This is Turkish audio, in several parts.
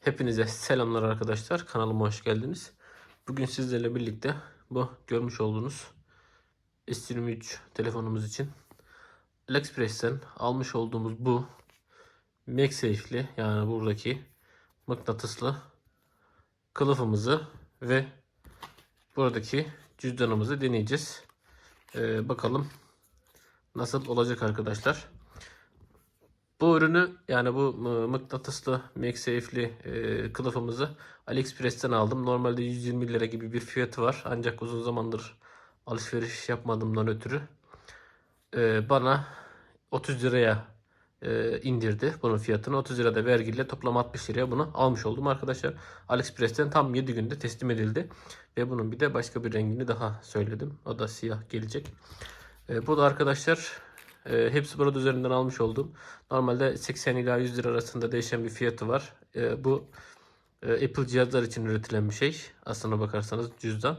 Hepinize selamlar arkadaşlar. Kanalıma hoş geldiniz. Bugün sizlerle birlikte bu görmüş olduğunuz S23 telefonumuz için AliExpress'ten almış olduğumuz bu MagSafe'li yani buradaki mıknatıslı kılıfımızı ve buradaki cüzdanımızı deneyeceğiz. Ee, bakalım nasıl olacak arkadaşlar. Bu ürünü yani bu mı- mıknatıslı MagSafe'li e, kılıfımızı AliExpress'ten aldım. Normalde 120 lira gibi bir fiyatı var. Ancak uzun zamandır alışveriş yapmadığımdan ötürü e, bana 30 liraya e, indirdi bunun fiyatını. 30 lirada vergiyle toplam 60 liraya bunu almış oldum arkadaşlar. AliExpress'ten tam 7 günde teslim edildi. Ve bunun bir de başka bir rengini daha söyledim. O da siyah gelecek. E, bu da arkadaşlar e, hepsi burada üzerinden almış oldum. Normalde 80 ila 100 lira arasında değişen bir fiyatı var. E, bu e, Apple cihazlar için üretilen bir şey. Aslına bakarsanız cüzdan.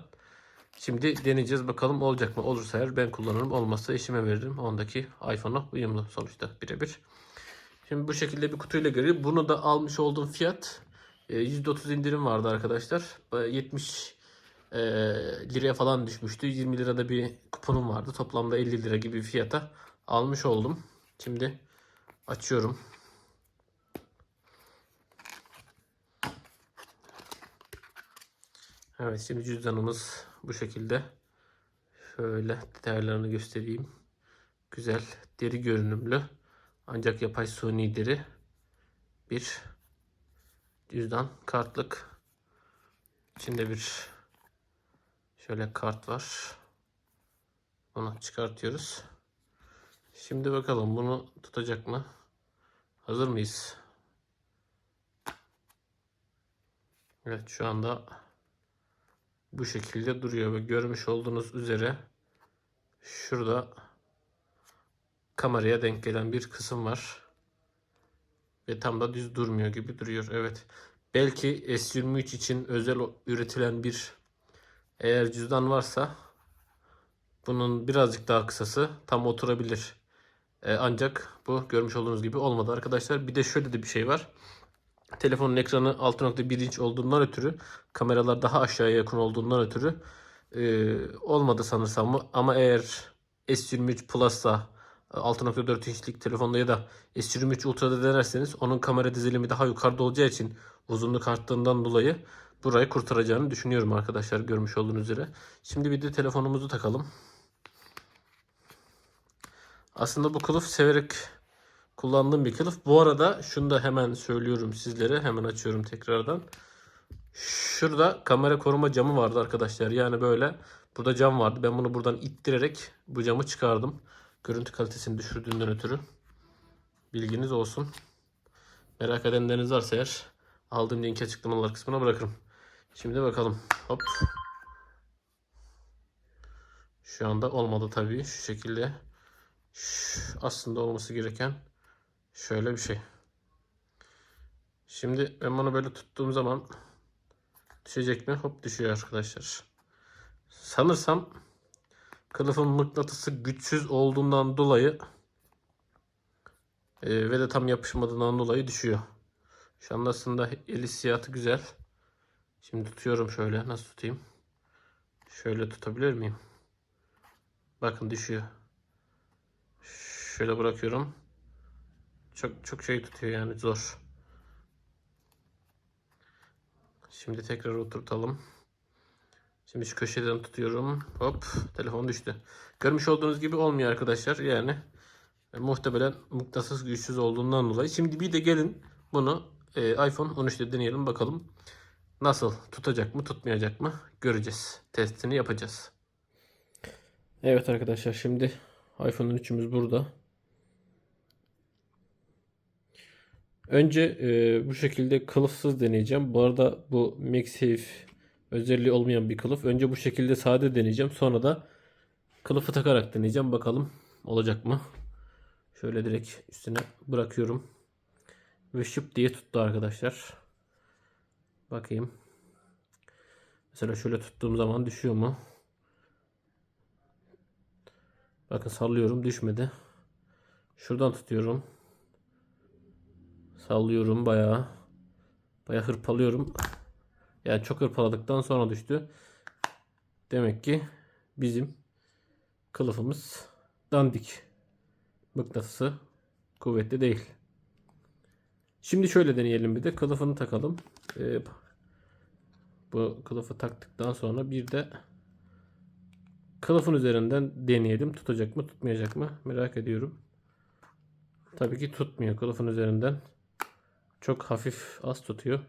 Şimdi deneyeceğiz bakalım olacak mı? Olursa eğer ben kullanırım. Olmazsa eşime veririm. Ondaki iPhone'a uyumlu sonuçta birebir. Şimdi bu şekilde bir kutuyla geliyor. Bunu da almış olduğum fiyat e, %30 indirim vardı arkadaşlar. E, 70 e, liraya falan düşmüştü. 20 lirada bir kuponum vardı. Toplamda 50 lira gibi fiyata almış oldum. Şimdi açıyorum. Evet şimdi cüzdanımız bu şekilde. Şöyle detaylarını göstereyim. Güzel deri görünümlü ancak yapay suni deri bir cüzdan kartlık. İçinde bir şöyle kart var. Bunu çıkartıyoruz. Şimdi bakalım bunu tutacak mı? Hazır mıyız? Evet şu anda bu şekilde duruyor ve görmüş olduğunuz üzere şurada kameraya denk gelen bir kısım var. Ve tam da düz durmuyor gibi duruyor. Evet. Belki S23 için özel üretilen bir eğer cüzdan varsa bunun birazcık daha kısası tam oturabilir. E, ancak bu görmüş olduğunuz gibi olmadı arkadaşlar. Bir de şöyle de bir şey var. Telefonun ekranı 6.1 inç olduğundan ötürü kameralar daha aşağıya yakın olduğundan ötürü e, olmadı sanırsam ama eğer S23 Plus'sa 6.4 inçlik telefonda ya da S23 Ultra'da denerseniz onun kamera dizilimi daha yukarıda olacağı için uzunluk arttığından dolayı burayı kurtaracağını düşünüyorum arkadaşlar görmüş olduğunuz üzere. Şimdi bir de telefonumuzu takalım. Aslında bu kılıf severek kullandığım bir kılıf. Bu arada şunu da hemen söylüyorum sizlere. Hemen açıyorum tekrardan. Şurada kamera koruma camı vardı arkadaşlar. Yani böyle burada cam vardı. Ben bunu buradan ittirerek bu camı çıkardım. Görüntü kalitesini düşürdüğünden ötürü. Bilginiz olsun. Merak edenleriniz varsa eğer aldığım linki açıklamalar kısmına bırakırım. Şimdi bakalım. Hop. Şu anda olmadı tabii. Şu şekilde. Aslında olması gereken şöyle bir şey. Şimdi ben bunu böyle tuttuğum zaman düşecek mi? Hop düşüyor arkadaşlar. Sanırsam kılıfın mıknatısı güçsüz olduğundan dolayı e, ve de tam yapışmadığından dolayı düşüyor. Şu anda aslında el hissiyatı güzel. Şimdi tutuyorum şöyle. Nasıl tutayım? Şöyle tutabilir miyim? Bakın düşüyor. Şöyle bırakıyorum. Çok çok şey tutuyor yani zor. Şimdi tekrar oturtalım. Şimdi şu köşeden tutuyorum. Hop telefon düştü. Görmüş olduğunuz gibi olmuyor arkadaşlar. Yani e, muhtemelen mıknatıs güçsüz olduğundan dolayı. Şimdi bir de gelin bunu e, iPhone 13'te deneyelim bakalım. Nasıl tutacak mı tutmayacak mı göreceğiz. Testini yapacağız. Evet arkadaşlar şimdi iPhone 13'ümüz burada. Önce e, bu şekilde kılıfsız deneyeceğim. Bu arada bu MagSafe özelliği olmayan bir kılıf. Önce bu şekilde sade deneyeceğim. Sonra da kılıfı takarak deneyeceğim. Bakalım olacak mı? Şöyle direkt üstüne bırakıyorum. Ve şıp diye tuttu arkadaşlar. Bakayım. Mesela şöyle tuttuğum zaman düşüyor mu? Bakın sallıyorum düşmedi. Şuradan tutuyorum. Sallıyorum bayağı. Bayağı hırpalıyorum. Yani çok hırpaladıktan sonra düştü. Demek ki bizim kılıfımız dandik. Mıknatısı kuvvetli değil. Şimdi şöyle deneyelim bir de kılıfını takalım. Ee, bu kılıfı taktıktan sonra bir de kılıfın üzerinden deneyelim. Tutacak mı tutmayacak mı merak ediyorum. Tabii ki tutmuyor kılıfın üzerinden. Çok hafif az tutuyor.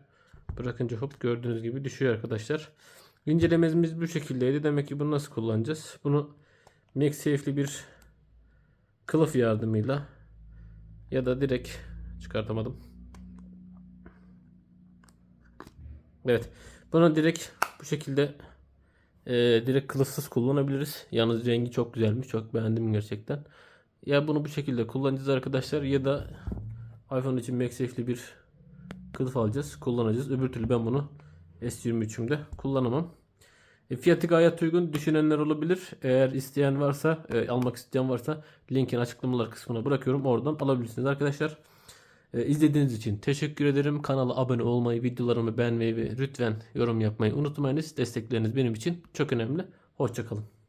Bırakınca hop gördüğünüz gibi düşüyor arkadaşlar. İncelememiz bu şekildeydi. Demek ki bunu nasıl kullanacağız? Bunu MagSafe'li bir kılıf yardımıyla ya da direkt çıkartamadım. Evet. Bunu direkt bu şekilde e, direkt kılıfsız kullanabiliriz. Yalnız rengi çok güzelmiş. Çok beğendim gerçekten. Ya bunu bu şekilde kullanacağız arkadaşlar ya da iPhone için MagSafe'li bir kılıf alacağız. Kullanacağız. Öbür türlü ben bunu S23'ümde kullanamam. E, fiyatı gayet uygun. Düşünenler olabilir. Eğer isteyen varsa, e, almak isteyen varsa linkini açıklamalar kısmına bırakıyorum. Oradan alabilirsiniz arkadaşlar. E, izlediğiniz için teşekkür ederim. Kanala abone olmayı, videolarımı beğenmeyi ve lütfen yorum yapmayı unutmayınız. Destekleriniz benim için çok önemli. Hoşçakalın.